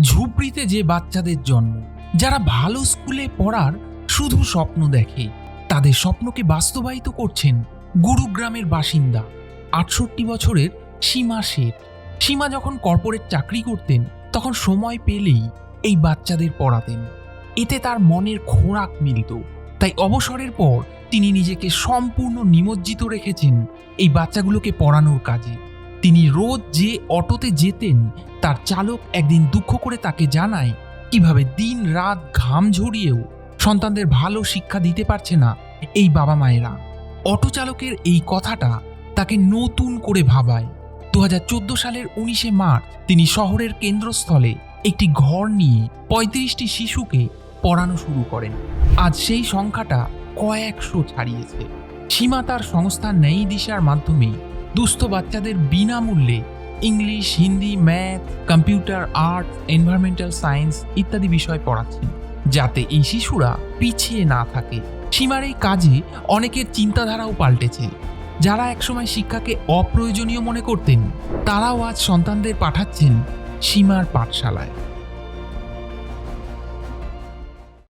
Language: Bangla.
ঝুপড়িতে যে বাচ্চাদের জন্ম, যারা ভালো স্কুলে পড়ার শুধু স্বপ্ন দেখে, তাদের স্বপ্নকে বাস্তবায়িত করছেন গুরুগ্রামের বাসিন্দা, আটষট্টি বছরের সীমা শেঠ। সীমা যখন কর্পোরেট চাকরি করতেন, তখন সময় পেলেই এই বাচ্চাদের পড়াতেন। এতে তার মনের খোরাক মিলত। তাই অবসরের পর তিনি নিজেকে সম্পূর্ণ নিমজ্জিত রেখেছেন এই বাচ্চাগুলোকে পড়ানোর কাজে। তিনি রোজ যে অটোতে যেতেন, তার চালক একদিন দুঃখ করে তাকে জানায়, কীভাবে দিন রাত ঘাম ঝরিয়েও সন্তানদের ভালো শিক্ষা দিতে পারছে না এই বাবা মায়েরা? অটো চালকের এই কথাটা তাকে নতুন করে ভাবায়। দু হাজার চোদ্দ সালের উনিশে মার্চ তিনি শহরের কেন্দ্রস্থলে একটি ঘর নিয়ে পঁয়ত্রিশটি শিশুকে পড়ানো শুরু করেন। আজ সেই সংখ্যাটা কয়েকশো ছাড়িয়েছে। সীমা তার সংস্থার ন্যায় দিশার মাধ্যমে দুস্থ বাচ্চাদের বিনামূল্যে English, Hindi, math, computer, art, environmental science ইত্যাদি বিষয় পড়াচ্ছেন, যাতে এই শিশুরা পিছিয়ে না থাকে। সীমার এই কাজে অনেকের চিন্তাধারাও পাল্টেছে। যারা একসময় শিক্ষাকে অপ্রয়োজনীয় মনে করতেন, তারাও আজ সন্তানদের পাঠাচ্ছেন সীমার পাঠশালায়।